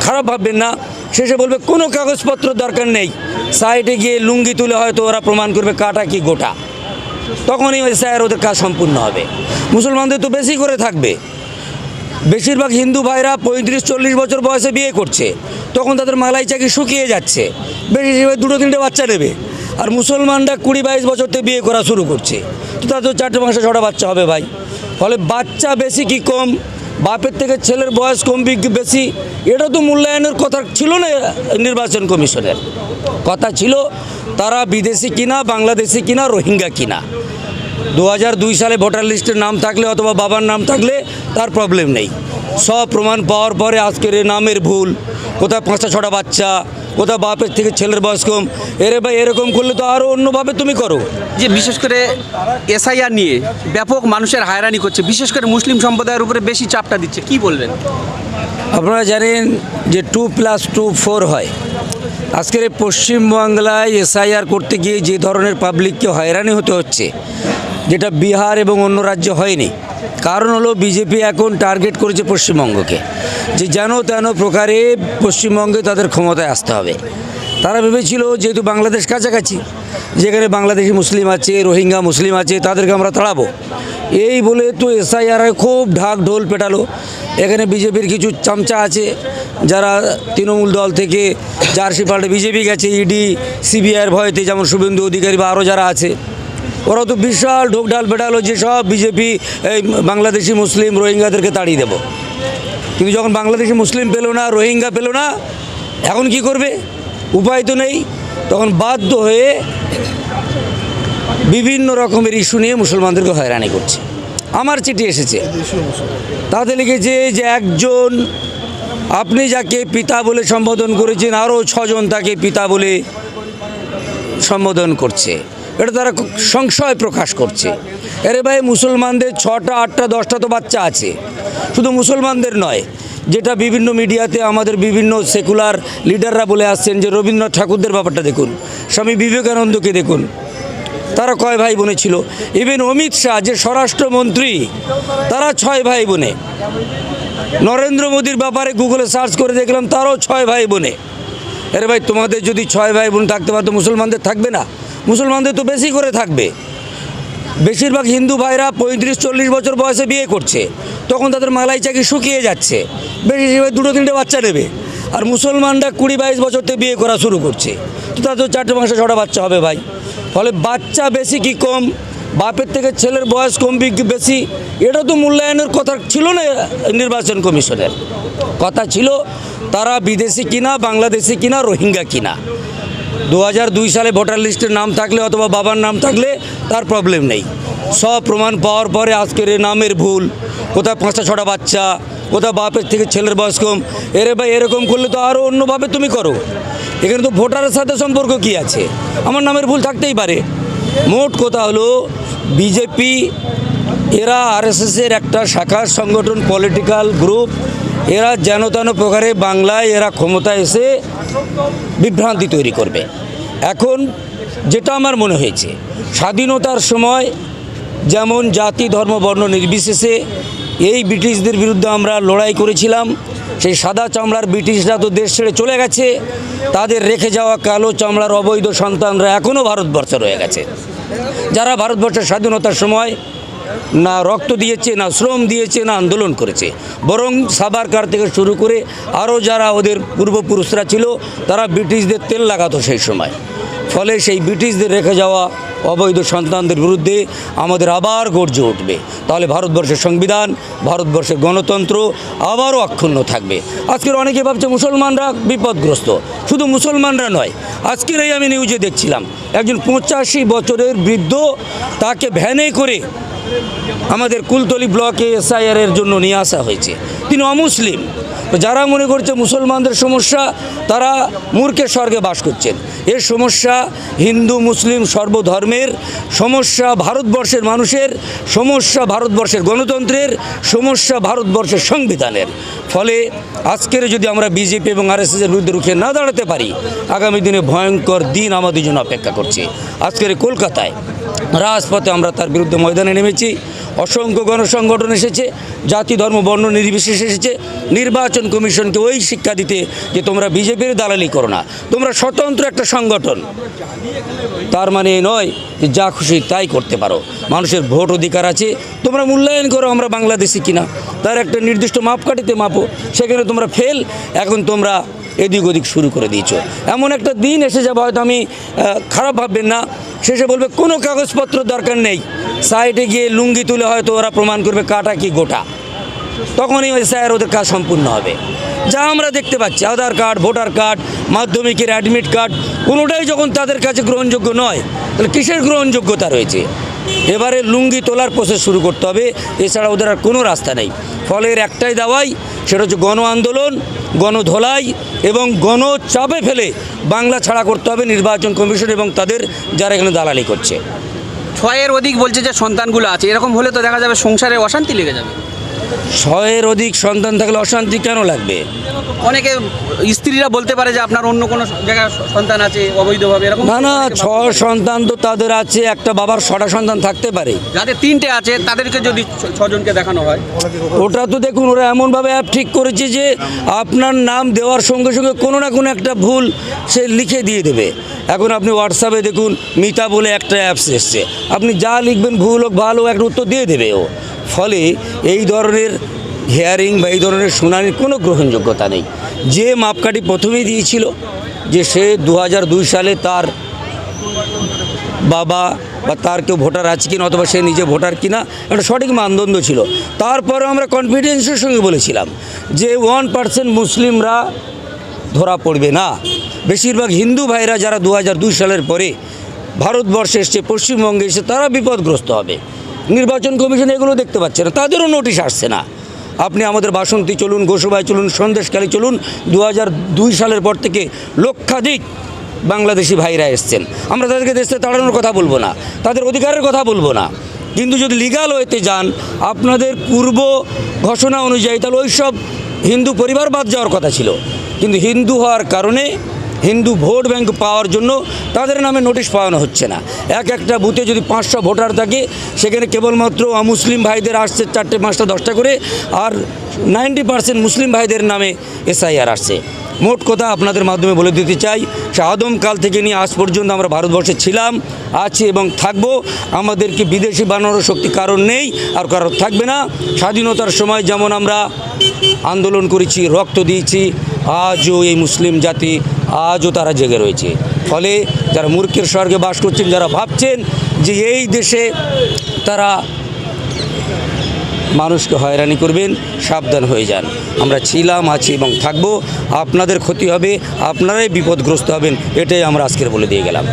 খারাপ ভাববেন না। শেষে বলবে, কোনো কাগজপত্র দরকার নেই। সাইডে গিয়ে লুঙ্গি তুলে হয়তো ওরা প্রমাণ করবে কাটা কি গোটা। তখনই ওই স্যার ওদের কাজ সম্পূর্ণ হবে। মুসলমানদের তো বেশি করে থাকবে। বেশিরভাগ হিন্দু ভাইরা পঁয়ত্রিশ, চল্লিশ বছর বয়সে বিয়ে করছে। তখন তাদের মালাই চাকি শুকিয়ে যাচ্ছে। বেশিরভাগ দুটো, তিনটে বাচ্চা নেবে। আর মুসলমানরা কুড়ি, বাইশ বছর থেকে বিয়ে করা শুরু করছে। তো তাদের চারটে পাঁচটা ছটা বাচ্চা হবে ভাই। ফলে বাচ্চা বেশি কি কম? বাপের থেকে ছেলের বয়স কম বেশি, এটা তো মূল্যায়নের কথা ছিল না নির্বাচন কমিশনের। কথা ছিল, তারা বিদেশি কিনা, বাংলাদেশি কিনা, রোহিঙ্গা কিনা। দু দুই সালে ভোটার লিস্টের নাম থাকলে অথবা বাবার নাম থাকলে তার প্রবলেম নেই। সব প্রমাণ পাওয়ার পরে আজকের নামের ভুল, কোথায় পাঁচটা ছটা বাচ্চা কোথাও বাপের থেকে ছেলের বয়স কম এরে ভাই এরকম করলে তো আরও অন্যভাবে তুমি করো। যে বিশেষ করে এসআইআর নিয়ে ব্যাপক মানুষের হয়রানি করছে বিশেষ করে মুসলিম সম্প্রদায়ের উপরে বেশি চাপটা দিচ্ছে কি বলবেন? আপনারা জানেন যে টু প্লাস টু ফোর হয়। আজকের এই পশ্চিমবাংলায় এসআইআর করতে গিয়ে যে ধরনের পাবলিককে হয়রানি হতে হচ্ছে যেটা বিহার এবং অন্য রাজ্যে হয়নি। কারণ হলো বিজেপি এখন টার্গেট করেছে পশ্চিমবঙ্গকে। যে যেন তেন প্রকারে পশ্চিমবঙ্গে তাদের ক্ষমতায় আসতে হবে। তারা ভেবেছিল যেহেতু বাংলাদেশ কাছাকাছি, যেখানে বাংলাদেশি মুসলিম আছে, রোহিঙ্গা মুসলিম আছে, তাদেরকে আমরা তাড়াবো। এই বলে তো এসআইআর খুব ঢাক ঢোল পেটালো। এখানে বিজেপির কিছু চামচা আছে, যারা তৃণমূল দল থেকে জার্সি পাল্টে বিজেপি গেছে, ইডি, সিবিআইয়ের ভয়তে যেমন শুভেন্দু অধিকারী বা আরও যারা আছে ওরা তো বিশাল ঢোকঢাল পেটালো যে সব বিজেপি, এই বাংলাদেশি মুসলিম, রোহিঙ্গাদেরকে তাড়িয়ে দেবো। কিন্তু যখন বাংলাদেশে মুসলিম পেল না, রোহিঙ্গা পেল না, এখন কি করবে? উপায় তো নেই। তখন বাধ্য হয়ে বিভিন্ন রকমের ইস্যু নিয়ে মুসলমানদেরকে হয়রানি করছে। আমার চিঠি এসেছে। তাতে লিখেছে যে একজন, আপনি যাকে পিতা বলে সম্বোধন করেছেন আরও ছজন তাকে পিতা বলে সম্বোধন করছে। এটা তারা সংশয় প্রকাশ করছে। আরে ভাই, মুসলমানদের ছটা, আটটা, দশটা তো বাচ্চা আছে। শুধু মুসলমানদের নয়, যেটা বিভিন্ন মিডিয়াতে আমাদের বিভিন্ন সেকুলার লিডাররা বলে আসছেন যে, রবীন্দ্রনাথ ঠাকুরদের ব্যাপারটা দেখুন, স্বামী বিবেকানন্দকে দেখুন। তারা কয় ভাই বোনে ছিল? ইভেন অমিত শাহ, যে স্বরাষ্ট্রমন্ত্রী, তারা ছয় ভাই বোনে। নরেন্দ্র মোদীর ব্যাপারে গুগলে সার্চ করে দেখলাম, তারাও ছয় ভাই বোনে। আরে ভাই, তোমাদের যদি ছয় ভাই বোন থাকতে পারতো, মুসলমানদের থাকবে না? মুসলমানদের তো বেশি করে থাকবে। বেশিরভাগ হিন্দু ভাইরা পঁয়ত্রিশ, চল্লিশ বছর বয়সে বিয়ে করছে। তখন তাদের মালাই চাকি শুকিয়ে যাচ্ছে। বেশিরভাগ দুটো, তিনটে বাচ্চা নেবে। আর মুসলমানরা কুড়ি, বাইশ বছর থেকে বিয়ে করা শুরু করছে। তো তাদের চারটে পাঁচটা ছটা বাচ্চা হবে ভাই। ফলে বাচ্চা বেশি কি কম? বাপের থেকে ছেলের বয়স কম বেশি? এটা তো মূল্যায়নের কথা ছিল না নির্বাচন কমিশনের। কথা ছিল, তারা বিদেশি কিনা, বাংলাদেশি কিনা, রোহিঙ্গা কিনা। দু সালে ভোটার লিস্টের নাম থাকলে অথবা বাবার নাম থাকলে তার প্রবলেম নেই। সব প্রমাণ পাওয়ার পরে আজকের নামের ভুল, কোথায় পাঁচটা ছটা বাচ্চা কোথাও বাপের থেকে ছেলের বয়স কম, এরে ভাই এরকম করলে তো আরও অন্যভাবে তুমি করো। এখানে তো ভোটারের সাথে সম্পর্ক কি আছে? আমার নামের ভুল থাকতেই পারে। মোট কথা হলো, বিজেপি, এরা আরএসএসের একটা শাখা সংগঠন পলিটিক্যাল গ্রুপ এরা যেন তেন প্রকারে বাংলায় এরা ক্ষমতা এসে বিভ্রান্তি তৈরি করবে। এখন যেটা আমার মনে হয়েছে, স্বাধীনতার সময় যেমন জাতি, ধর্ম, বর্ণ নির্বিশেষে এই ব্রিটিশদের বিরুদ্ধে আমরা লড়াই করেছিলাম, সেই সাদা চামড়ার ব্রিটিশরা তো দেশ ছেড়ে চলে গেছে, তাদের রেখে যাওয়া কালো চামড়ার অবৈধ সন্তানরা এখনও ভারতবর্ষে রয়ে গেছে। যারা ভারতবর্ষের স্বাধীনতার সময় না রক্ত দিয়েছে, না শ্রম দিয়েছে, না আন্দোলন করেছে। বরং সাবারকার থেকে শুরু করে আরও যারা ওদের পূর্বপুরুষরা ছিল, তারা ব্রিটিশদের তেল লাগাতো সেই সময়। ফলে সেই ব্রিটিশদের রেখে যাওয়া অবৈধ সন্তানদের বিরুদ্ধে আমাদের আবার গর্জে উঠবে। তাহলে ভারতবর্ষের সংবিধান, ভারতবর্ষের গণতন্ত্র আবারও অক্ষুণ্ণ থাকবে। আজকের অনেকে ভাবছে মুসলমানরা বিপদগ্রস্ত। শুধু মুসলমানরা নয়, আজকের এই আমি নিউজে দেখছিলাম, একজন পঁচাশি বছরের বৃদ্ধ তাকে ভ্যানে করে আমাদের কুলতলি ব্লকে এসআইআর এর জন্য নিয়ে আসা হয়েছে। তিনি অমুসলিম। যারা মনে করছে মুসলমানদের সমস্যা, তারা মূর্খের স্বর্গে বাস করছেন। এ সমস্যা হিন্দু, মুসলিম সর্বধর্মের, সমস্যা ভারতবর্ষের মানুষের, সমস্যা ভারতবর্ষের গণতন্ত্রের, সমস্যা ভারতবর্ষের সংবিধানের। ফলে আজকের যদি আমরা বিজেপি এবং আরএসএসের বিরুদ্ধে রুখে না দাঁড়াতে পারি, আগামী দিনে ভয়ঙ্কর দিন আমাদের জন্য অপেক্ষা করছে। আজকের কলকাতায় রাজপথে আমরা তার বিরুদ্ধে ময়দানে নেমেছি। অসংখ্য গণসংগঠন এসেছে, জাতি, ধর্ম, বর্ণ নির্বিশেষে এসেছে। নির্বাচন কমিশনকে ওই শিক্ষা দিতে যে তোমরা বিজেপির দালালি করো না। তোমরা স্বতন্ত্র একটা সংগঠন। তার মানে নয় যে যা খুশি তাই করতে পারো। মানুষের ভোট অধিকার আছে। তোমরা মূল্যায়ন করো আমরা বাংলাদেশি কিনা। তার একটা নির্দিষ্ট মাপকাঠিতে মাপো। সেখানে তোমরা ফেল এখন তোমরা এদিক ওদিক শুরু করে দিয়েছ। এমন একটা দিন এসে যাবে, হয়তো আমি খারাপ ভাববেন না। শেষে বলবে, কোনো কাগজপত্র দরকার নেই। সাইডে গিয়ে লুঙ্গি তুলে হয়তো ওরা প্রমাণ করবে কাটা কি গোটা। তখনই ওই স্যার ওদের কাজ সম্পূর্ণ হবে। যা আমরা দেখতে পাচ্ছি, আধার কার্ড, ভোটার কার্ড, মাধ্যমিকের অ্যাডমিট কার্ড, কোনোটাই যখন তাদের কাছে গ্রহণযোগ্য নয়, তাহলে কিসের গ্রহণযোগ্যতা রয়েছে? এবারে লুঙ্গি তোলার প্রসেস শুরু করতে হবে। এছাড়া ওদের আর কোনো রাস্তা নেই। ফলের একটাই দাওয়াই, সেটা হচ্ছে গণ আন্দোলন গণধোলাই এবং গণচাপে ফেলে বাংলা ছাড়া করতে হবে নির্বাচন কমিশন এবং তাদের যারা এখানে দালালি করছে। ছয়ের অধিক বলছে যে সন্তানগুলো আছে। এরকম হলে তো দেখা যাবে সংসারে অশান্তি লেগে যাবে। ছয়ের অধিক সন্তান থাকলে অশান্তি কেন লাগবে? অনেকে স্ত্রীরা বলতে পারে যে আপনার অন্য কোনো জায়গায় সন্তান আছে অবৈধভাবে এরকম না না ছ সন্তান তো তাদের আছে একটা বাবার ছটা সন্তান থাকতে পারে। যাদের তিনটে আছে তাদেরকে যদি ছজনকে দেখানো হয়। ওটা তো দেখুন ওরা এমনভাবে অ্যাপ ঠিক করেছে যে আপনার নাম দেওয়ার সঙ্গে সঙ্গে কোনো না কোনো একটা ভুল সে লিখে দিয়ে দেবে। এখন আপনি হোয়াটসঅ্যাপে দেখুন মিতা বলে একটা অ্যাপস এসছে। আপনি যা লিখবেন ভুল হোক ভালো হোক, একটা উত্তর দিয়ে দেবে ও। ফলে এই ধরনের হেয়ারিং বা এই ধরনের শুনানির কোনো গ্রহণযোগ্যতা নেই। যে মাপকাঠি প্রথমেই দিয়েছিল যে সে দু হাজার দুই সালে তার বাবা বা তার কেউ ভোটার আছে কিনা অথবা সে নিজে ভোটার কিনা একটা সঠিক মানদণ্ড ছিল। তারপরে আমরা কনফিডেন্সের সঙ্গে বলেছিলাম যে ওয়ান পার্সেন্ট মুসলিমরা ধরা পড়বে না। বেশিরভাগ হিন্দু ভাইরা যারা দু হাজার দুই সালের পরে ভারতবর্ষে এসছে, পশ্চিমবঙ্গে এসে তারা বিপদগ্রস্ত হবে। নির্বাচন কমিশন এগুলো দেখতে পাচ্ছে না, তাদেরও নোটিশ আসছে না। আপনি আমাদের বাসন্তী চলুন, গোসবাই চলুন সন্দেশকালী চলুন দু হাজার দুই সালের পর থেকে লক্ষাধিক বাংলাদেশি ভাইরা এসছেন। আমরা তাদেরকে দেশে তাড়ানোর কথা বলব না, তাদের অধিকারের কথা বলব না। কিন্তু যদি লিগাল ওয়েতে যান, আপনাদের পূর্ব ঘোষণা অনুযায়ী তাহলে ওই সব হিন্দু পরিবার বাদ যাওয়ার কথা ছিল। কিন্তু হিন্দু হওয়ার কারণে হিন্দু ভোট ব্যাংক পাওয়ার জন্য তাদের নামে নোটিশ পাওয়ানো হচ্ছে না। এক একটা বুথে যদি পাঁচশো ভোটার থাকে, সেখানে কেবলমাত্র মুসলিম ভাইদের আসছে চারটে, পাঁচটা, দশটা করে, আর নাইনটি পার্সেন্ট মুসলিম ভাইদের নামে এসআইআর আসছে। মোট কথা আপনাদের মাধ্যমে বলে দিতে চাই সে আদমকাল থেকে নিয়ে আজ পর্যন্ত আমরা ভারতবর্ষে ছিলাম, আছি এবং থাকব। আমাদেরকে বিদেশি বানানোর শক্তি কারণ নেই, আর কারণ থাকবে না। স্বাধীনতার সময় যেমন আমরা আন্দোলন করেছি, রক্ত দিয়েছি আজও এই মুসলিম জাতি আজও তারা জেগে রয়েছে। ফলে যারা মূর্খের স্বর্গে বাস করছেন, যারা ভাবছেন যে এই দেশে তারা মানুষকে হয়রানি করবেন, সাবধান হয়ে যান। আমরা ছিলাম, আছি এবং থাকব। আপনাদের ক্ষতি হবে, আপনারাই বিপদগ্রস্ত হবেন, এটাই আমরা আজকের বলে দিয়ে গেলাম।